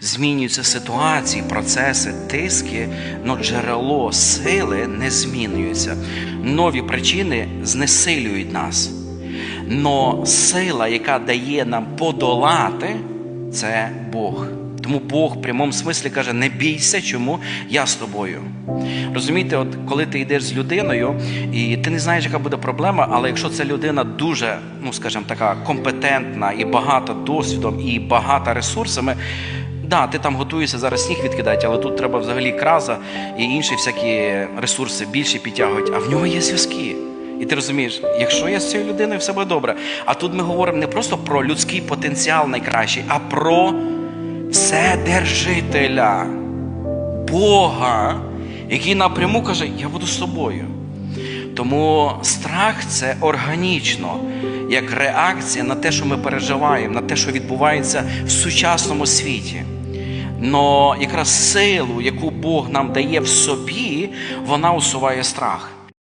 змінюються ситуації, процеси, тиски, але джерело сили не змінюється. Нові причини знесилюють нас. Но сила, яка дає нам подолати, це Бог. Тому Бог в прямому смислі каже: не бійся, чому я з тобою. Розумієте, от коли ти йдеш з людиною, і ти не знаєш, яка буде проблема, але якщо ця людина дуже, ну скажімо, така компетентна і багата досвідом, і багата ресурсами. Да, ти там готуєшся зараз сніг відкидати, але тут треба взагалі краза і інші всякі ресурси більше підтягувати, а в нього є зв'язки. І ти розумієш, якщо я з цією людиною все буде добре. А тут ми говоримо не просто про людський потенціал найкращий, а про вседержителя Бога, який напряму каже: Я буду з тобою. Тому страх це органічно, як реакція на те, що ми переживаємо, на те, що відбувається в сучасному світі. Но якраз силу, яку Бог нам дає в собі, вона усуває страх.